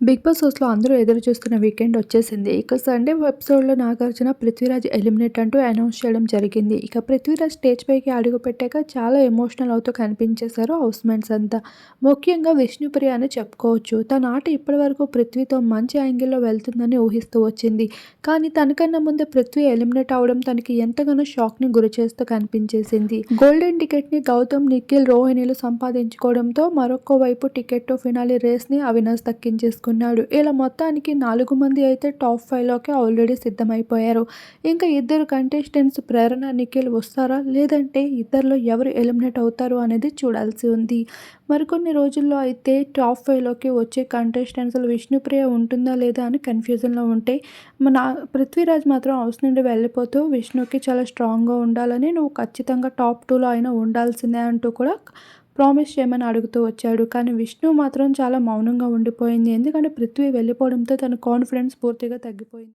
Big boss హౌస్‌లో అందరూ ఎదురు చూస్తున్న వీకెండ్ వచ్చేసింది. ఇక సండే ఎపిసోడ్‌లో నాగార్జున, పృథ్వీరాజ్ ఎలిమినేట్ అంటూ అనౌన్స్ చేయడం జరిగింది. ఇక పృథ్వీరాజ్ స్టేజ్ పైకి అడుగుపెట్టాక చాలా ఎమోషనల్ అవుతూ కనిపించేశారు హౌస్మెంట్స్ అంతా. ముఖ్యంగా విష్ణుప్రియ అని చెప్పుకోవచ్చు. తన ఆట ఇప్పటివరకు పృథ్వీతో మంచి యాంగిల్‌లో వెళ్తుందని ఊహిస్తూ వచ్చింది. కానీ తనకన్నా ముందే పృథ్వీ ఎలిమినేట్ అవడం తనకి ఎంతగానో షాక్‌ని గురిచేస్తూ కనిపించేసింది. గోల్డెన్ టికెట్‌ని గౌతమ్, నిఖిల్, రోహిణిలు సంపాదించుకోవడంతో మరొక వైపు టికెట్ ఫినాలి రేస్‌ని అవినాష్ దక్కించేసుకున్నాడు. ఇలా మొత్తానికి నాలుగు మంది అయితే టాప్ ఫైవ్‌లోకి ఆల్రెడీ సిద్ధమైపోయారు. ఇంకా ఇద్దరు కంటెస్టెంట్స్ ప్రేరణ, నిఖిల్ వస్తారా? లేదంటే ఇద్దరిలో ఎవరు ఎలిమినేట్ అవుతారు అనేది చూడాల్సి ఉంది. మరికొన్ని రోజుల్లో అయితే టాప్ ఫైవ్‌లోకి వచ్చే కంటెస్టెంట్స్‌లో విష్ణుప్రియ ఉంటుందా లేదా అని కన్‌ఫ్యూజన్‌లో ఉంటే మన పృథ్వీరాజ్ మాత్రం హౌస్ నుండి వెళ్ళిపోతూ విష్ణుకి చాలా స్ట్రాంగ్‌గా ఉండాలని నువ్వు ఖచ్చితంగా టాప్ టూలో అయినా ఉండాల్సిందే అంటూ కూడా ప్రామిస్ చేయమని అడుగుతూ వచ్చాడు. కానీ విష్ణు మాత్రం చాలా మౌనంగా ఉండిపోయింది. ఎందుకంటే పృథ్వీ వెళ్ళిపోవడంతో తన కాన్ఫిడెన్స్ పూర్తిగా తగ్గిపోయింది.